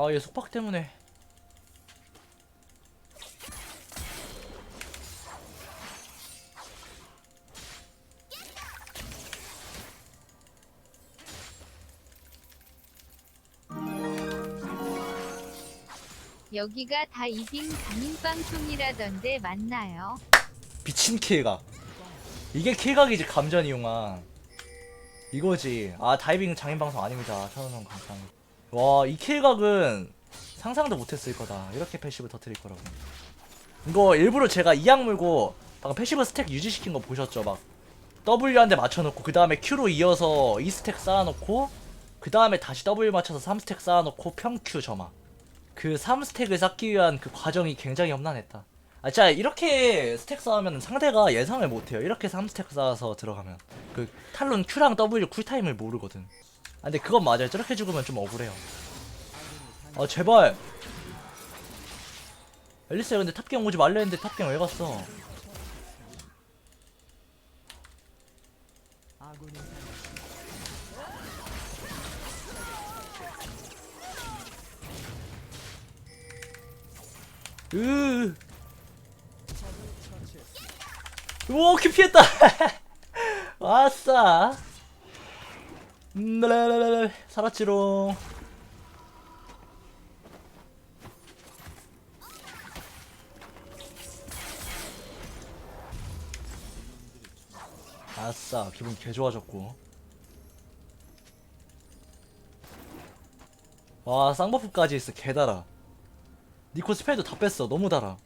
아 얘 속박 때문에. 여기가 다 이빙 담임 방송이라던데 맞나요? 미친 킬각 이게 킬각이지 감전 이용한 이거지. 아 다이빙 장인 방송 아닙니다. 천원원 감사합니다 와 이 킬각은 상상도 못했을 거다. 이렇게 패시브 터트릴 거라고. 이거 일부러 제가 이악 물고 방금 패시브 스택 유지시킨 거 보셨죠? 막 W 한 대 맞춰놓고 그 다음에 Q로 이어서 2스택 쌓아놓고 그 다음에 다시 W 맞춰서 3스택 쌓아놓고 평Q 점화. 그 3스택을 쌓기 위한 그 과정이 굉장히 험난했다. 아 진짜 이렇게 스택 쌓으면 상대가 예상을 못해요. 이렇게 3스택 쌓아서 들어가면. 그 탈론 Q랑 W 쿨타임을 모르거든 아 근데 그건 맞아요. 저렇게 죽으면 좀 억울해요. 아 제발. 앨리스야 근데 탑경 오지 말라 했는데 탑경 왜 갔어? 으. 오, 키 피했다. 아싸. 음, 랄랄랄랄. 살았지롱. 아싸, 기분 개 좋아졌고. 와, 쌍버프까지 있어, 개 달아. 니코 스펠도 다 뺐어, 너무 달아.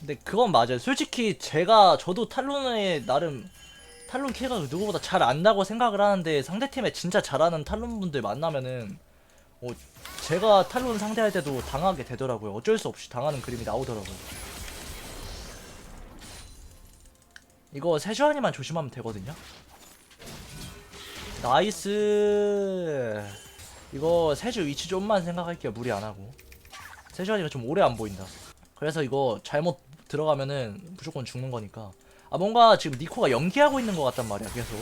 근데 그건 맞아요. 솔직히 제가 저도 탈론의 나름 탈론 킬가 누구보다 잘 안다고 생각을 하는데 상대팀에 진짜 잘하는 탈론 분들 만나면은 어, 제가 탈론 상대할 때도 당하게 되더라고요. 어쩔 수 없이 당하는 그림이 나오더라고요. 이거 세주환이만 조심하면 되거든요. 나이스. 이거 세주 위치 좀만 생각할게요. 무리 안 하고. 세주환이가 좀 오래 안 보인다. 그래서 이거 잘못 들어가면은 무조건 죽는 거니까 아 뭔가 지금 니코가 연기하고 있는 것 같단 말이야 계속.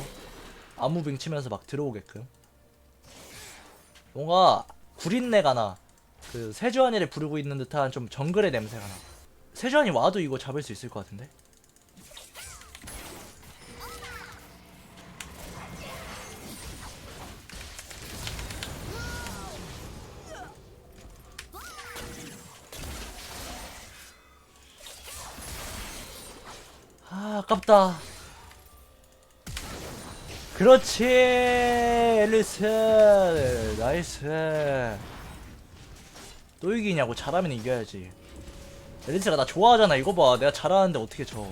안무빙 치면서 막 들어오게끔. 뭔가 구린내가 나그 세주환이를 부르고 있는 듯한 좀 정글의 냄새가 나. 세주환이 와도 이거 잡을 수 있을 것 같은데 아, 아깝다. 그렇지, 앨리스. 나이스. 또 이기냐고, 잘하면 이겨야지. 앨리스가 나 좋아하잖아. 이거 봐. 내가 잘하는데 어떻게 져.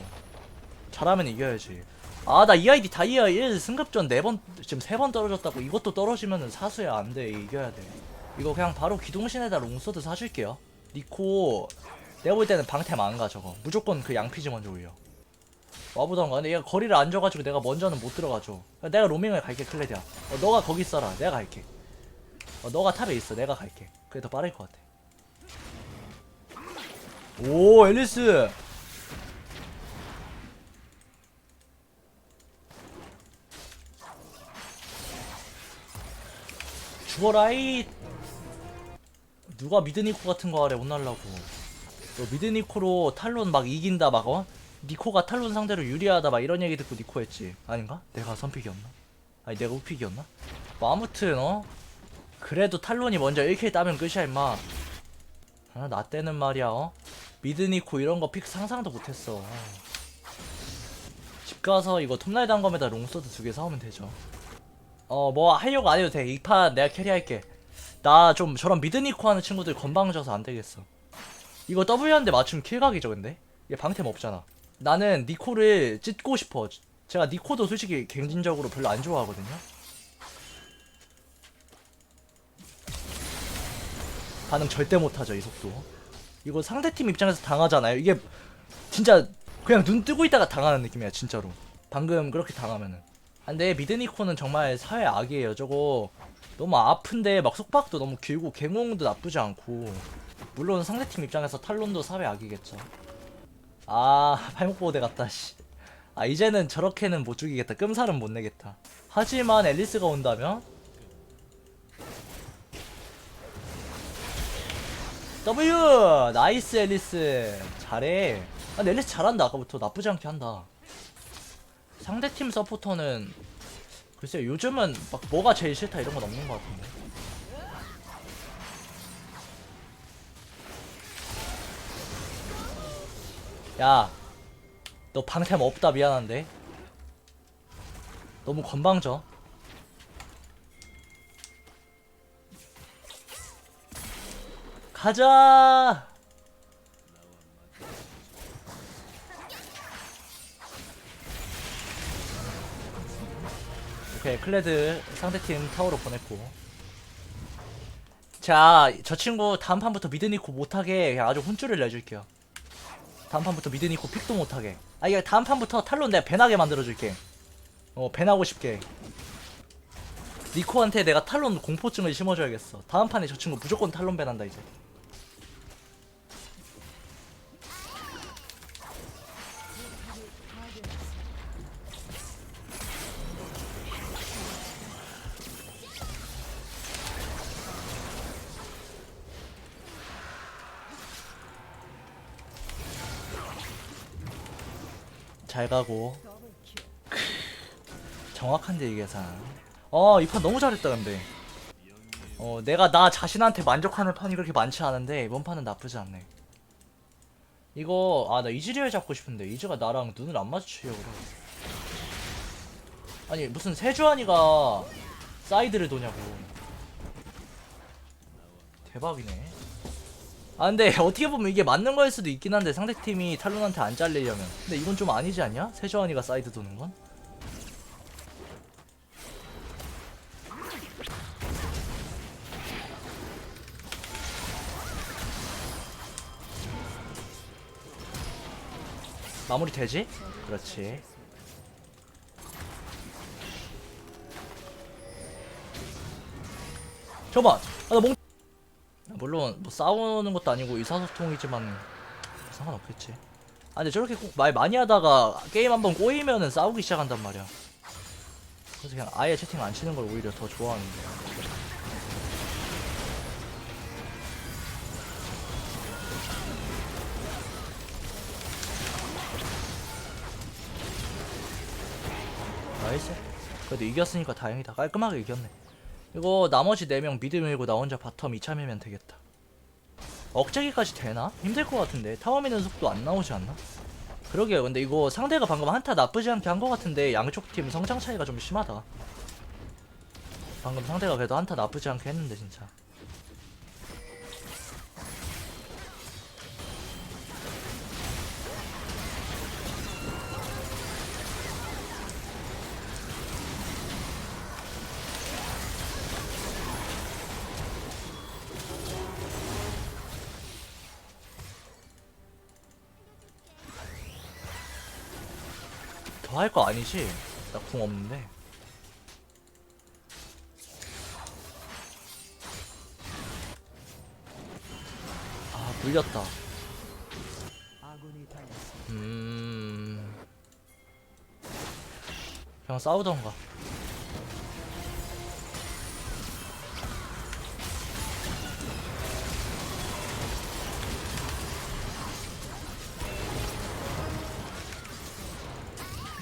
잘하면 이겨야지. 아, 나 EID 다이아 1 승급전 4번, 지금 3번 떨어졌다고. 이것도 떨어지면은 사수야. 안 돼. 이겨야 돼. 이거 그냥 바로 기동신에다 롱서드 사줄게요. 니코, 내가 볼 때는 방템 안 가, 저거. 무조건 그 양피지 먼저 올려. 와보던가. 근데 얘가 거리를 안 줘가지고 내가 먼저는 못 들어가죠. 그러니까 내가 로밍을 갈게 클레디야. 어, 너가 거기 있어라. 내가 갈게. 어, 너가 탑에 있어. 내가 갈게. 그게 더 빠를 것 같아. 오 앨리스! 죽어라이! 누가 미드니코 같은 거 하래 혼날라고. 너 미드니코로 탈론 막 이긴다 막 어? 니코가 탈론 상대로 유리하다 막 이런 얘기 듣고 니코 했지 아닌가? 내가 선픽이었나? 아니 내가 우픽이었나? 뭐 아무튼 어? 그래도 탈론이 먼저 1킬 따면 끝이야 임마 아, 나 때는 말이야 어? 미드 니코 이런 거 픽 상상도 못했어 집 가서 이거 톱날 단검에다 롱소드 두 개 사오면 되죠 어 뭐 하려고 안 해도 돼 이 판 내가 캐리할게 나 좀 저런 미드 니코 하는 친구들 건방져서 안 되겠어 이거 W 한대 맞추면 킬각이죠 근데? 얘 방템 없잖아 나는 니코를 찢고 싶어. 제가 니코도 솔직히 개인적으로 별로 안 좋아하거든요. 반응 절대 못하죠 이 속도. 이거 상대팀 입장에서 당하잖아요. 이게 진짜 그냥 눈 뜨고 있다가 당하는 느낌이야 진짜로. 방금 그렇게 당하면은. 아, 근데 미드니코는 정말 사회 악이에요. 저거 너무 아픈데 막 속박도 너무 길고 갱홍도 나쁘지 않고 물론 상대팀 입장에서 탈론도 사회 악이겠죠. 아 팔목보호대 같다 씨. 아 이제는 저렇게는 못 죽이겠다. 끔살은 못 내겠다. 하지만 앨리스가 온다면? W! 나이스 앨리스. 잘해. 아 앨리스 잘한다 아까부터. 나쁘지 않게 한다. 상대팀 서포터는 글쎄 요즘은 막 뭐가 제일 싫다 이런 건 없는 것 같은데 야, 너 방템 없다 미안한데. 너무 건방져. 가자. 오케이 클레드 상대팀 타워로 보냈고. 자, 저 친구 다음 판부터 미드니코 못하게 아주 혼쭐을 내줄게요. 다음 판부터 미드 니코 픽도 못하게. 아 이게 다음 판부터 탈론 내가 배나게 만들어줄게. 어 배나고 싶게. 니코한테 내가 탈론 공포증을 심어줘야겠어. 다음 판에 저 친구 무조건 탈론 배난다 이제 잘 가고. 정확한데 이 계산 어 이 판 너무 잘했다 근데. 어 내가 나 자신한테 만족하는 판이 그렇게 많지 않은데 이번 판은 나쁘지 않네. 이거 아 나 이즈리얼 잡고 싶은데. 이즈가 나랑 눈을 안 마주치려고 그래. 아니 무슨 세주환이가 사이드를 도냐고. 대박이네 아 근데 어떻게 보면 이게 맞는 거일 수도 있긴 한데 상대팀이 탈론한테 안 잘리려면 근데 이건 좀 아니지 않냐? 세주환이가 사이드 도는 건? 마무리 되지? 그렇지 몽... 물론 뭐 싸우는 것도 아니고 의사소통이지만 상관없겠지. 아 근데 저렇게 꼭 말 많이 하다가 게임 한번 꼬이면은 싸우기 시작한단 말이야. 그래서 그냥 아예 채팅 안 치는 걸 오히려 더 좋아하는데. 나이스. 그래도 이겼으니까 다행이다. 깔끔하게 이겼네. 이거 나머지 4명 미드 밀고 나 혼자 바텀 2차 밀면 되겠다. 억제기까지 되나? 힘들 것 같은데. 타워 미는 속도 안 나오지 않나? 그러게요. 근데 이거 상대가 방금 한타 나쁘지 않게 한 것 같은데 양쪽 팀 성장 차이가 좀 심하다. 방금 상대가 그래도 한타 나쁘지 않게 했는데 진짜 더할거 아니지? 나 궁 없는데. 아 물렸다. 음. 그냥 싸우던가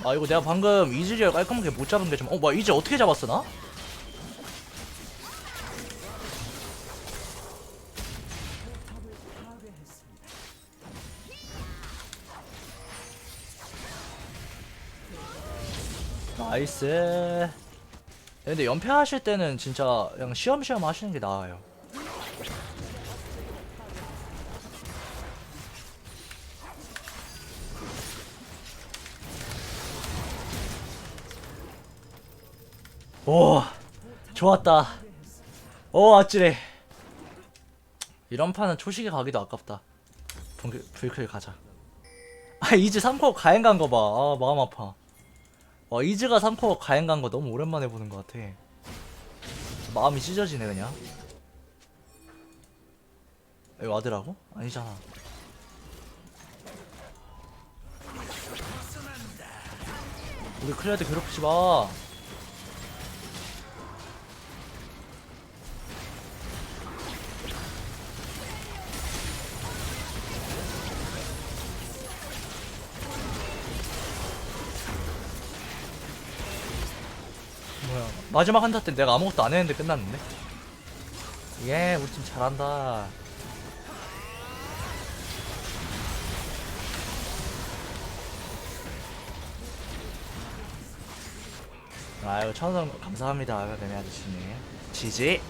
아 이거 내가 방금 이즈리얼 깔끔하게 못 잡은 게 좀 어 뭐야 이즈 어떻게 잡았어 나? 나이스 근데 연패하실 때는 진짜 그냥 시험시험 하시는 게 나아요 오 좋았다. 오 아찔해. 이런 판은 초식에 가기도 아깝다. 불, 불클 가자. 아 이즈 3코어 가행 간 거 봐. 아 마음 아파. 와 이즈가 3코어 가행 간 거 너무 오랜만에 보는 것 같아. 마음이 찢어지네 그냥. 이 와드라고? 아니잖아. 우리 클레드 괴롭히지 마 마지막 한타 때 내가 아무것도 안 했는데 끝났는데? 예 우리 팀 잘한다. 아유 천원 감사합니다 매매 아저씨님. 지지